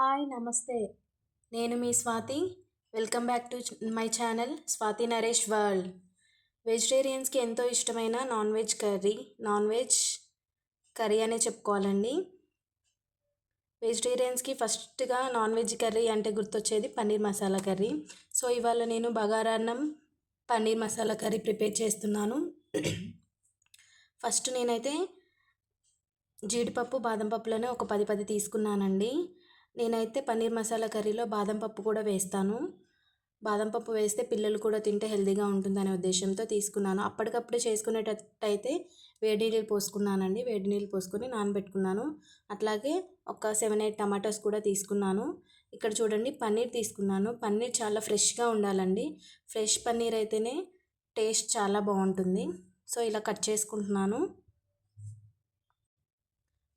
Hi నమస్తే. నేను మీ Swathi. Welcome back to my channel Swathi Naresh world. వెజిటేరియన్స్కి ఎంతో ఇష్టమైన non veg curry non veg curry అనే చెప్పుకోవాలండి. వెజిటేరియన్స్కి ఫస్ట్గా నాన్ వెజ్ కర్రీ అంటే గుర్తొచ్చేది పన్నీర్ మసాలా కర్రీ. సో ఇవాళ నేను బగారాన్నం పన్నీర్ మసాలా కర్రీ ప్రిపేర్ చేస్తున్నాను. ఫస్ట్ నేనైతే జీడిపప్పు బాదం పప్పులోనే ఒక పది పది తీసుకున్నానండి. నేనైతే పన్నీర్ మసాలా కర్రీలో బాదం పప్పు కూడా వేస్తాను. బాదం పప్పు వేస్తే పిల్లలు కూడా తింటే హెల్దీగా ఉంటుందనే ఉద్దేశంతో తీసుకున్నాను. అప్పటికప్పుడు చేసుకునేటట్టయితే వేడి నీళ్ళు పోసుకున్నానండి. వేడి నీళ్ళు పోసుకొని నానబెట్టుకున్నాను. అట్లాగే ఒక సెవెన్ ఎయిట్ టమాటోస్ కూడా తీసుకున్నాను. ఇక్కడ చూడండి పన్నీర్ తీసుకున్నాను. పన్నీర్ చాలా ఫ్రెష్గా ఉండాలండి. ఫ్రెష్ పన్నీర్ అయితేనే టేస్ట్ చాలా బాగుంటుంది. సో ఇలా కట్ చేసుకుంటున్నాను.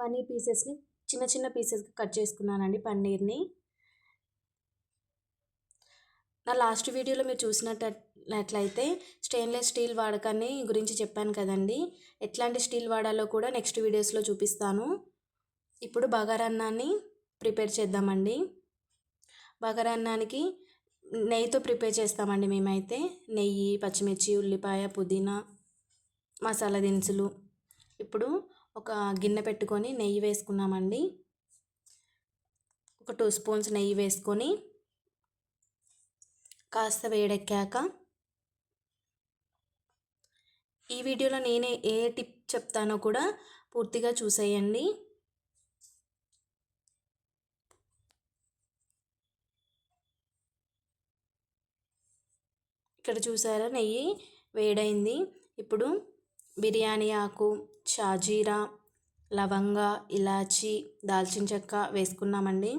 పన్నీర్ పీసెస్ని చిన్న చిన్న పీసెస్గా కట్ చేసుకున్నానండి పన్నీర్ని. నా లాస్ట్ వీడియోలో మీరు చూసినట్లయితే స్టెయిన్లెస్ స్టీల్ వాడకాన్ని గురించి చెప్పాను కదండి. ఎట్లాంటి స్టీల్ వాడాలో కూడా నెక్స్ట్ వీడియోస్లో చూపిస్తాను. ఇప్పుడు బగారన్నాన్ని ప్రిపేర్ చేద్దామండి. బగారన్నానికి నెయ్యితో ప్రిపేర్ చేస్తామండి మేమైతే. నెయ్యి పచ్చిమిర్చి ఉల్లిపాయ పుదీనా మసాలా దినుసులు. ఇప్పుడు ఒక గిన్నె పెట్టుకొని నెయ్యి వేసుకున్నామండి. ఒక టూ స్పూన్స్ నెయ్యి వేసుకొని కాస్త వేడెక్కాక ఈ వీడియోలో నేనే ఏ టిప్ చెప్తానో కూడా పూర్తిగా చూసేయండి. ఇక్కడ చూసారా? నెయ్యి వేడైంది. ఇప్పుడు బిర్యానీ ఆకు షాజీరా లవంగ ఇలాచి దాల్చిన చెక్క వేసుకున్నామండి.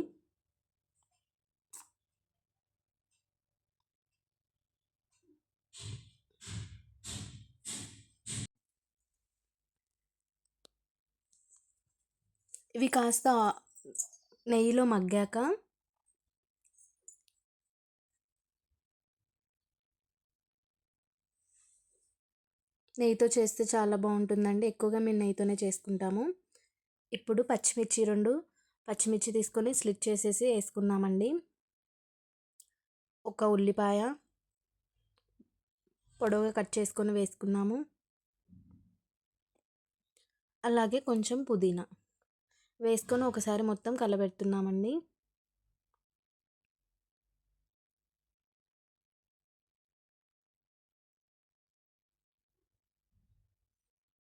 ఇవి కాస్త నెయ్యిలో మగ్గాక నెయ్యితో చేస్తే చాలా బాగుంటుందండి. ఎక్కువగా మేము నెయ్యితోనే చేసుకుంటాము. ఇప్పుడు పచ్చిమిర్చి రెండు పచ్చిమిర్చి తీసుకొని స్లిట్ చేసేసి వేసుకున్నామండి ఒక ఉల్లిపాయ పొడవుగా కట్ చేసుకొని వేసుకున్నాము. అలాగే కొంచెం పుదీనా వేసుకొని ఒకసారి మొత్తం కలబెడుతున్నామండి.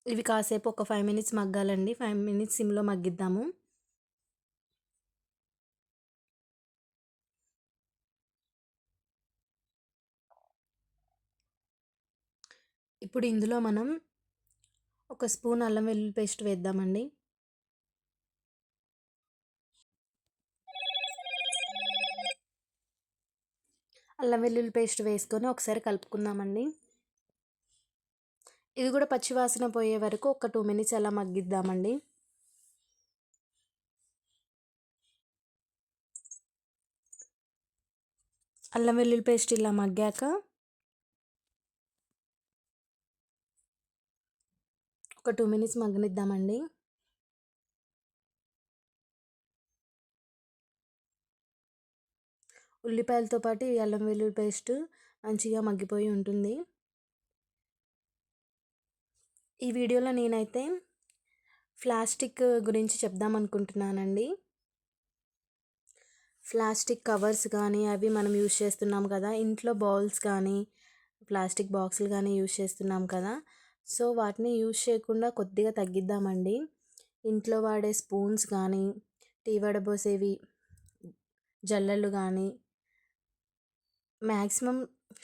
ఇవి కాసేపు ఒక ఫైవ్ మినిట్స్ మగ్గాలండి. ఫైవ్ మినిట్స్ సిమ్లో మగ్గిద్దాము. ఇప్పుడు ఇందులో మనం ఒక స్పూన్ అల్లం వెల్లుల్లి పేస్ట్ వేద్దామండి. అల్లం వెల్లుల్లి పేస్ట్ వేసుకొని ఒకసారి కలుపుకుందామండి. ఇది కూడా పచ్చివాసన పోయే వరకు ఒక టూ మినిట్స్ అలా మగ్గిద్దామండి. అల్లం వెల్లుల్లి పేస్ట్ ఇలా మగ్గాక ఒక టూ మినిట్స్ మగ్గనిద్దామండి. ఉల్లిపాయలతో పాటు ఈ అల్లం వెల్లుల్లి పేస్ట్ మంచిగా మగ్గిపోయి ఉంటుంది. ఈ వీడియోలో నేనైతే ప్లాస్టిక్ గురించి చెప్దాం అనుకుంటున్నానండి ప్లాస్టిక్ కవర్స్ కానీ అవి మనం యూజ్ చేస్తున్నాం కదా. ఇంట్లో బౌల్స్ కానీ ప్లాస్టిక్ బాక్సులు కానీ యూజ్ చేస్తున్నాం కదా. సో వాటిని యూజ్ చేయకుండా కొద్దిగా తగ్గిద్దామండి. ఇంట్లో వాడే స్పూన్స్ కానీ టీ వడబోసేవి జల్లలు కానీ మ్యాక్సిమం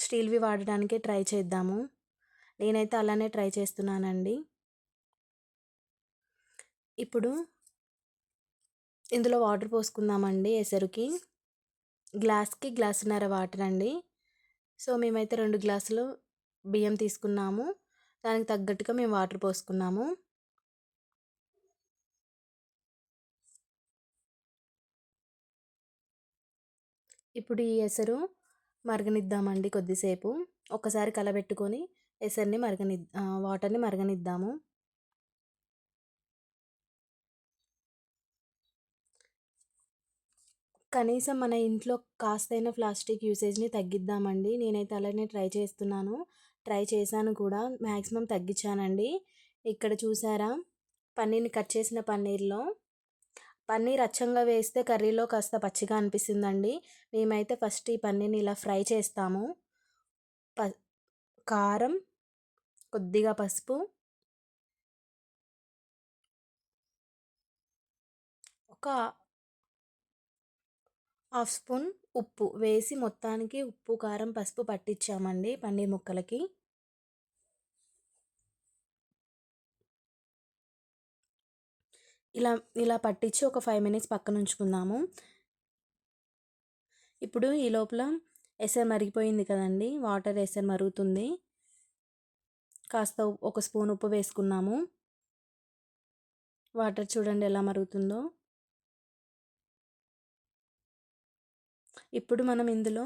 స్టీల్వి వాడడానికే ట్రై చేద్దాము. నేనైతే అలానే ట్రై చేస్తున్నానండి. ఇప్పుడు ఇందులో వాటర్ పోసుకుందామండి ఎసరుకి. గ్లాస్కి గ్లాసున్నర వాటర్ అండి. సో మేమైతే రెండు గ్లాసులు బియ్యం తీసుకున్నాము. దానికి తగ్గట్టుగా మేము వాటర్ పోసుకున్నాము. ఇప్పుడు ఈ ఎసరు మరగనిద్దామండి కొద్దిసేపు. ఒకసారి కలబెట్టుకొని ఎసర్ని మరగని వాటర్ని మరగనిద్దాము. కనీసం మన ఇంట్లో కాస్తైన ప్లాస్టిక్ యూసేజ్ని తగ్గిద్దామండి. నేనైతే అలానే ట్రై చేస్తున్నాను. ట్రై చేశాను కూడా. మ్యాక్సిమం తగ్గించానండి ఇక్కడ చూసారా? పన్నీర్ని కట్ చేసిన పన్నీర్లో. పన్నీర్ అచ్చంగా వేస్తే కర్రీలో కాస్త పచ్చిగా అనిపిస్తుందండి. మేమైతే ఫస్ట్ ఈ పన్నీర్ని ఇలా ఫ్రై చేస్తాము. ప కారం కొద్దిగా పసుపు. ఒక హాఫ్ స్పూన్ ఉప్పు వేసి మొత్తానికి ఉప్పు కారం పసుపు పట్టించామండి పన్నీర్ ముక్కలకి. ఇలా ఇలా పట్టించి ఒక ఫైవ్ మినిట్స్ పక్కన ఉంచుకుందాము ఇప్పుడు ఈ లోపల ఎసర్ మరిగిపోయింది కదండి వాటర్ ఎసర్ మరుగుతుంది. కాస్త ఒక స్పూన్ ఉప్పు వేసుకున్నాము. వాటర్ చూడండి ఎలా మరుగుతుందో. ఇప్పుడు మనం ఇందులో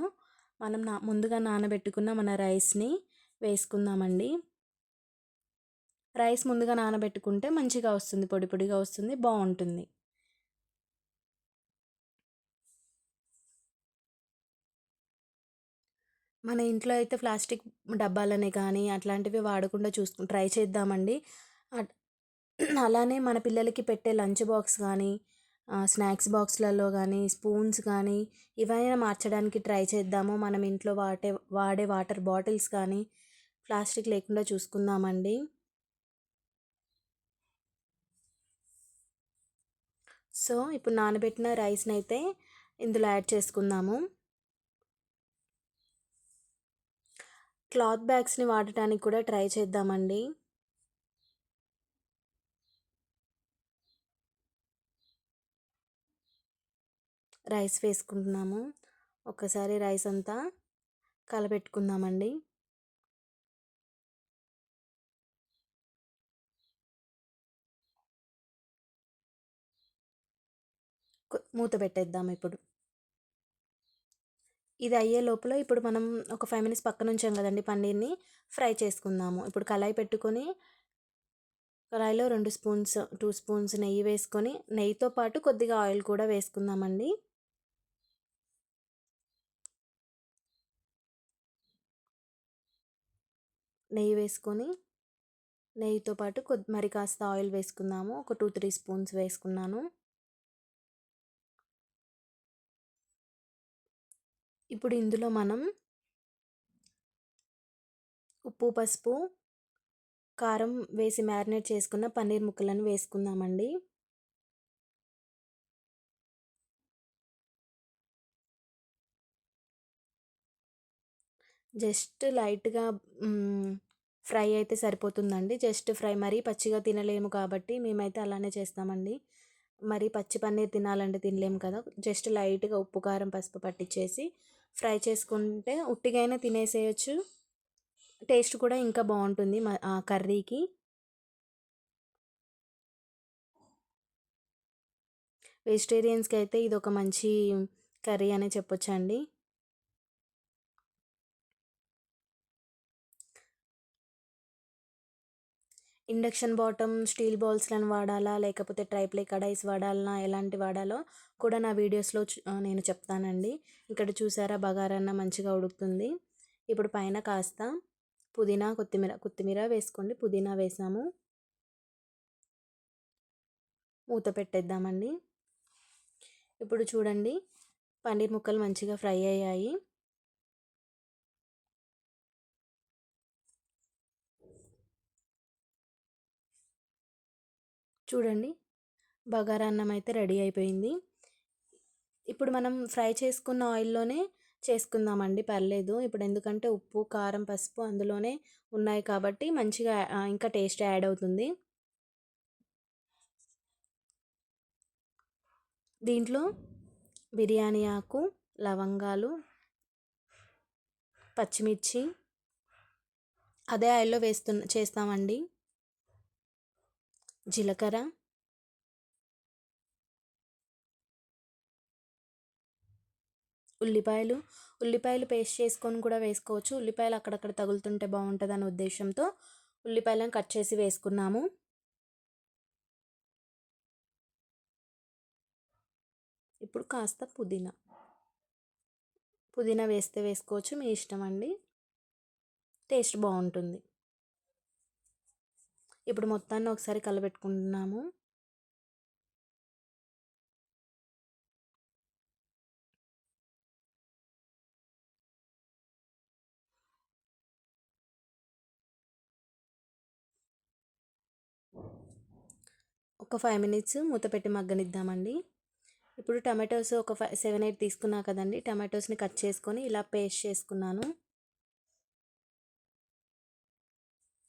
మనం నా ముందుగా నానబెట్టుకున్న మన రైస్ని వేసుకుందామండి. రైస్ ముందుగా నానబెట్టుకుంటే మంచిగా వస్తుంది పొడి పొడిగా వస్తుంది బాగుంటుంది. మన ఇంట్లో అయితే ప్లాస్టిక్ డబ్బాలనే కానీ అట్లాంటివి వాడకుండా చూసుకు ట్రై చేద్దామండి. అలానే మన పిల్లలకి పెట్టే లంచ్ బాక్స్ కానీ స్నాక్స్ బాక్స్లలో కానీ స్పూన్స్ కానీ ఇవైనా మార్చడానికి ట్రై చేద్దాము. మనం ఇంట్లో వాడే వాడే వాటర్ బాటిల్స్ కానీ ప్లాస్టిక్ లేకుండా చూసుకుందామండి. సో ఇప్పుడు నానబెట్టిన రైస్ని అయితే ఇందులో యాడ్ చేసుకుందాము. క్లాత్ బ్యాగ్స్ని వాడటానికి కూడా ట్రై చేద్దామండి. రైస్ వేసుకుంటున్నాము. ఒకసారి రైస్ అంతా కలపెట్టుకుందామండి. మూత పెట్టేద్దాం ఇప్పుడు. ఇది అయ్యే లోపల ఇప్పుడు మనం ఒక ఫైవ్ మినిట్స్ పక్కన ఉంచాం కదండి పన్నీర్ని ఫ్రై చేసుకుందాము. ఇప్పుడు కళాయి పెట్టుకొని కళాయిలో రెండు స్పూన్స్ టూ స్పూన్స్ నెయ్యి వేసుకొని నెయ్యితో పాటు కొద్దిగా ఆయిల్ కూడా వేసుకుందామండి. నెయ్యి వేసుకొని నెయ్యితో పాటు కొద్ది మరి కాస్త ఆయిల్ వేసుకుందాము. ఒక టూ త్రీ స్పూన్స్ వేసుకున్నాను. ఇప్పుడు ఇందులో మనం ఉప్పు పసుపు కారం వేసి మ్యారినేట్ చేసుకున్న పన్నీర్ ముక్కలను వేసుకుందామండి. జస్ట్ లైట్గా ఫ్రై అయితే సరిపోతుందండి. జస్ట్ ఫ్రై మరీ పచ్చిగా తినలేము కాబట్టి మేమైతే అలానే చేస్తామండి. మరి పచ్చి పన్నీర్ తినాలంటే తినలేము కదా! జస్ట్ లైట్గా ఉప్పు కారం పసుపు పట్టించేసి ఫ్రై చేసుకుంటే ఉట్టిగైనా తినేసేయచ్చు. టేస్ట్ కూడా ఇంకా బాగుంటుంది ఆ కర్రీకి. వెజిటేరియన్స్కి అయితే ఇది ఒక మంచి కర్రీ అనే చెప్పొచ్చండి. ఇండక్షన్ బాటమ్ స్టీల్ బౌల్స్లను వాడాలా? లేకపోతే ట్రైప్లే కడాయిస్ వాడాలా ఎలాంటి వాడాలో కూడా నా వీడియోస్లో నేను చెప్తానండి. ఇక్కడ చూసారా? బగారన్న మంచిగా ఉడుకుతుంది. ఇప్పుడు పైన కాస్త పుదీనా కొత్తిమీర కొత్తిమీర వేసుకోండి. పుదీనా వేసాము. మూత పెట్టేద్దామండి. ఇప్పుడు చూడండి పన్నీర్ ముక్కలు మంచిగా ఫ్రై అయ్యాయి. చూడండి. బగారా అన్నం అయితే రెడీ అయిపోయింది. ఇప్పుడు మనం ఫ్రై చేసుకున్న ఆయిల్లోనే చేసుకుందామండి. పర్లేదు. ఇప్పుడు ఎందుకంటే ఉప్పు కారం పసుపు అందులోనే ఉన్నాయి కాబట్టి మంచిగా ఇంకా టేస్ట్ యాడ్ అవుతుంది. దీంట్లో బిర్యానీ ఆకు లవంగాలు పచ్చిమిర్చి అదే ఆయిల్లో వేస్తున్న చేస్తామండి. జీలకర్ర. ఉల్లిపాయలు. ఉల్లిపాయలు పేస్ట్ చేసుకొని కూడా వేసుకోవచ్చు. ఉల్లిపాయలు అక్కడక్కడ తగులుతుంటే బాగుంటుంది అనే ఉద్దేశంతో ఉల్లిపాయలను కట్ చేసి వేసుకున్నాము. ఇప్పుడు కాస్త పుదీనా. పుదీనా వేస్తే వేసుకోవచ్చు. మీ ఇష్టం అండి. టేస్ట్ బాగుంటుంది. ఇప్పుడు మొత్తాన్ని ఒకసారి కలబెట్టుకుంటున్నాము. ఒక ఫైవ్ మినిట్స్ మూత పెట్టి మగ్గనిద్దామండి. ఇప్పుడు టమాటోస్ ఒక ఫైవ్ సెవెన్ ఎయిట్ తీసుకున్నా కదండి. టమాటోస్ని కట్ చేసుకొని ఇలా పేస్ట్ చేసుకున్నాను.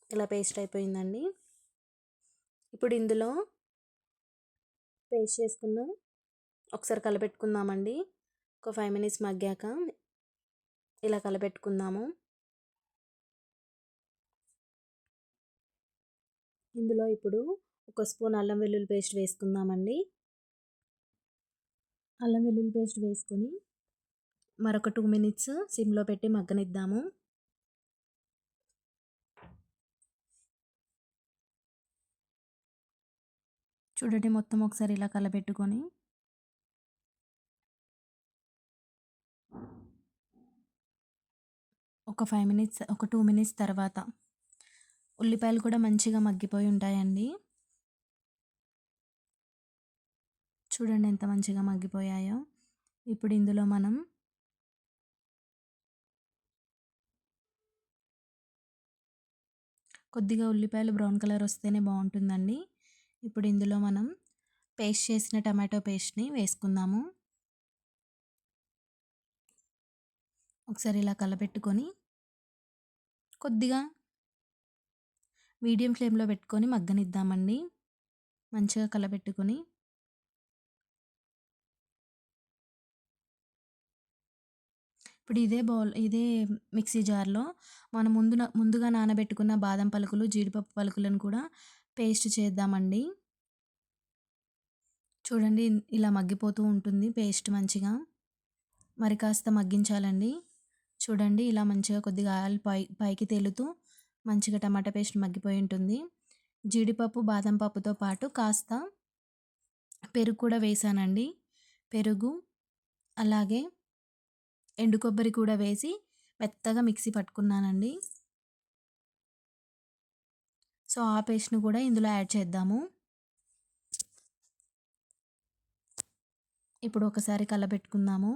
ఇలా పేస్ట్ అయిపోయిందండి. ఇప్పుడు ఇందులో పేస్ట్ చేసుకున్నాం ఒకసారి కలపెట్టుకుందామండి. ఒక ఫైవ్ మినిట్స్ మగ్గాక ఇలా కలపెట్టుకుందాము. ఇందులో ఇప్పుడు ఒక స్పూన్ అల్లం వెల్లుల్లి పేస్ట్ వేసుకుందామండి. అల్లం వెల్లుల్లి పేస్ట్ వేసుకొని మరొక టూ మినిట్స్ సిమ్లో పెట్టి మగ్గనిద్దాము. చూడండి మొత్తం ఒకసారి ఇలా కలబెట్టుకొని. ఒక ఫైవ్ మినిట్స్ ఒక టూ మినిట్స్ తర్వాత ఉల్లిపాయలు కూడా మంచిగా మగ్గిపోయి ఉంటాయండి. చూడండి ఎంత మంచిగా మగ్గిపోయాయో. ఇప్పుడు ఇందులో మనం కొద్దిగా ఉల్లిపాయలు బ్రౌన్ కలర్ వస్తేనే బాగుంటుందండి. ఇప్పుడు ఇందులో మనం పేస్ట్ చేసిన టమాటో పేస్ట్ని వేసుకుందాము. ఒకసారి ఇలా కలపెట్టుకొని కొద్దిగా మీడియం ఫ్లేమ్లో పెట్టుకొని మగ్గనిద్దామండి. మంచిగా కలపెట్టుకొని ఇప్పుడు ఇదే బౌల్ ఇదే మిక్సీ జార్లో మనం ముందు ముందుగా నానబెట్టుకున్న బాదం పలుకులు జీడిపప్పు పలుకులను కూడా పేస్ట్ చేద్దామండి. చూడండి ఇలా మగ్గిపోతూ ఉంటుంది పేస్ట్ మంచిగా. మరి కాస్త మగ్గించాలండి. చూడండి ఇలా మంచిగా కొద్దిగా ఆయిల్ పై పైకి తేలుతూ మంచిగా టమాటా పేస్ట్ మగ్గిపోయి ఉంటుంది. జీడిపప్పు బాదం పప్పుతో పాటు కాస్త పెరుగు కూడా వేసానండి. పెరుగు అలాగే ఎండు కొబ్బరి కూడా వేసి మెత్తగా మిక్సీ పట్టుకున్నానండి. సో ఆ పేస్ట్ని కూడా ఇందులో యాడ్ చేద్దాము. ఇప్పుడు ఒకసారి కలబెట్టుకుందాము.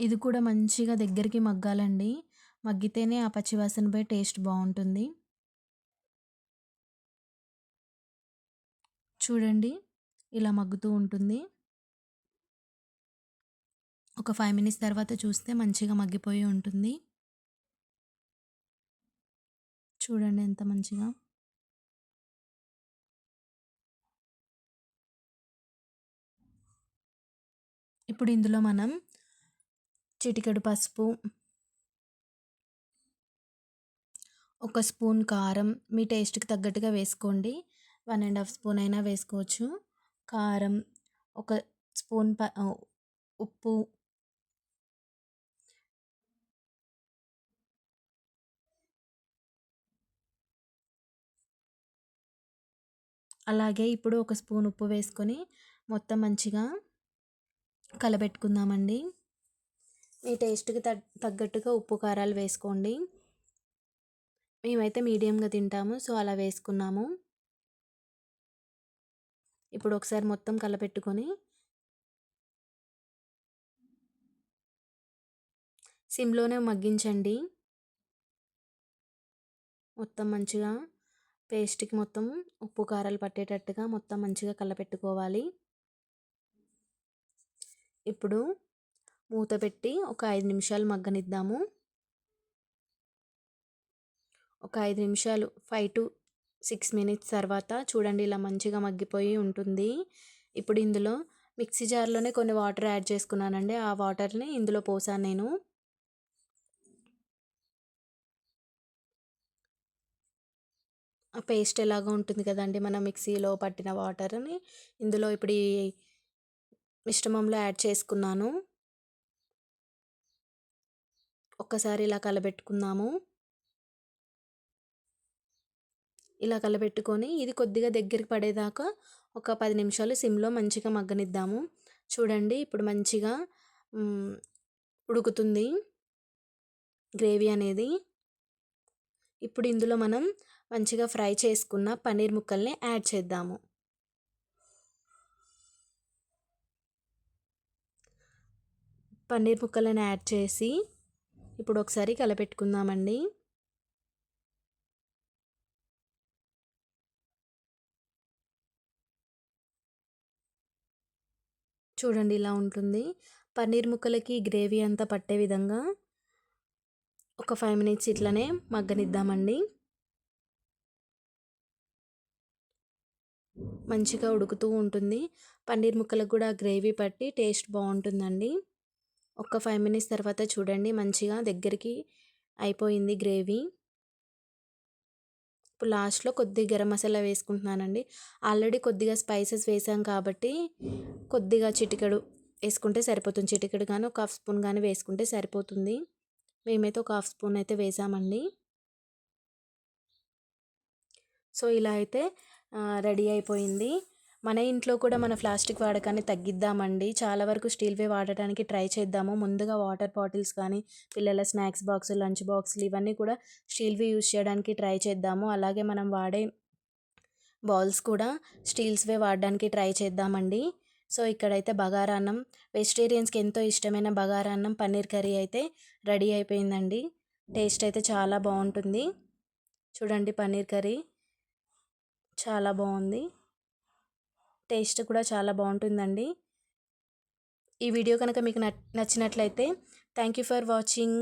ఇది కూడా మంచిగా దగ్గరికి మగ్గాలండి. మగ్గితేనే ఆ పచ్చివాసనపై టేస్ట్ బాగుంటుంది. చూడండి ఇలా మగ్గుతూ ఉంటుంది. ఒక ఫైవ్ మినిట్స్ తర్వాత చూస్తే మంచిగా మగ్గిపోయి ఉంటుంది. చూడండి ఎంత మంచిగా. ఇప్పుడు ఇందులో మనం చిటికెడు పసుపు ఒక స్పూన్ కారం మీ టేస్ట్కి తగ్గట్టుగా వేసుకోండి. వన్ అండ్ హాఫ్ స్పూన్ అయినా వేసుకోవచ్చు. కారం ఒక స్పూన్ ప ఉప్పు అలాగే ఇప్పుడు ఒక స్పూన్ ఉప్పు వేసుకొని మొత్తం మంచిగా కలబెట్టుకుందామండి. మీ టేస్ట్కి తగ్గట్టుగా ఉప్పు కారాలు వేసుకోండి. మేమైతే మీడియంగా తింటాము సో అలా వేసుకున్నాము. ఇప్పుడు ఒకసారి మొత్తం కలపెట్టుకొని సిమ్లోనే మగ్గించండి. మొత్తం మంచిగా పేస్ట్కి మొత్తం ఉప్పు కారాలు పట్టేటట్టుగా మొత్తం మంచిగా కలపెట్టుకోవాలి. ఇప్పుడు మూత పెట్టి ఒక ఐదు నిమిషాలు మగ్గనిద్దాము. ఒక ఐదు నిమిషాలు ఫైవ్ టు సిక్స్ మినిట్స్ తర్వాత చూడండి ఇలా మంచిగా మగ్గిపోయి ఉంటుంది. ఇప్పుడు ఇందులో మిక్సీ జార్లోనే కొన్ని వాటర్ యాడ్ చేసుకున్నానండి. ఆ వాటర్ని ఇందులో పోసాను నేను. పేస్ట్ ఎలాగో ఉంటుంది కదండి మన మిక్సీలో పట్టిన వాటర్ని ఇందులో ఇప్పుడు ఈ మిశ్రమంలో యాడ్ చేసుకున్నాను. ఒక్కసారి ఇలా కలబెట్టుకుందాము. ఇలా కలబెట్టుకొని ఇది కొద్దిగా దగ్గరికి పడేదాకా ఒక పది నిమిషాలు సిమ్లో మంచిగా మగ్గనిద్దాము. చూడండి ఇప్పుడు మంచిగా ఉడుకుతుంది గ్రేవీ అనేది. ఇప్పుడు ఇందులో మనం మంచిగా ఫ్రై చేసుకున్న పన్నీర్ ముక్కల్ని యాడ్ చేద్దాము. పన్నీర్ ముక్కలను యాడ్ చేసి ఇప్పుడు ఒకసారి కలపెట్టుకుందామండి. చూడండి ఇలా ఉంటుంది. పన్నీర్ ముక్కలకి గ్రేవీ అంతా పట్టే విధంగా ఒక ఫైవ్ మినిట్స్ ఇట్లనే మగ్గనిద్దామండి. మంచిగా ఉడుకుతూ ఉంటుంది. పన్నీర్ ముక్కలకు కూడా గ్రేవీ పట్టి టేస్ట్ బాగుంటుందండి. ఒక ఫైవ్ మినిట్స్ తర్వాత చూడండి మంచిగా దగ్గరికి అయిపోయింది గ్రేవీ. ఇప్పుడు లాస్ట్లో కొద్దిగా గరం మసాలా వేసుకుంటున్నానండి. ఆల్రెడీ కొద్దిగా స్పైసెస్ వేసాం కాబట్టి కొద్దిగా చిటికెడు వేసుకుంటే సరిపోతుంది. చిటికెడు కానీ ఒక హాఫ్ స్పూన్ కానీ వేసుకుంటే సరిపోతుంది. మేమైతే ఒక హాఫ్ స్పూన్ అయితే వేసామండి. సో ఇలా అయితే రెడీ అయిపోయింది. మన ఇంట్లో కూడా మన ప్లాస్టిక్ వాడకాన్ని తగ్గిద్దామండి. చాలా వరకు స్టీల్వే వాడటానికి ట్రై చేద్దాము. ముందుగా వాటర్ బాటిల్స్ కానీ పిల్లల స్నాక్స్ బాక్స్ లంచ్ బాక్సులు ఇవన్నీ కూడా స్టీల్వి యూజ్ చేయడానికి ట్రై చేద్దాము. అలాగే మనం వాడే బౌల్స్ కూడా స్టీల్స్వే వాడడానికి ట్రై చేద్దామండి. సో ఇక్కడైతే బగారా అన్నం వెజిటేరియన్స్కి ఎంతో ఇష్టమైన బగారాన్నం పన్నీర్ కర్రీ అయితే రెడీ అయిపోయిందండి. టేస్ట్ అయితే చాలా బాగుంటుంది. చూడండి పన్నీర్ కర్రీ. చాలా బాగుంది. టేస్ట్ కూడా చాలా బాగుంటుందండి. ఈ వీడియో కనుక మీకు నచ్చినట్లయితే థ్యాంక్ యూ ఫర్ వాచింగ్.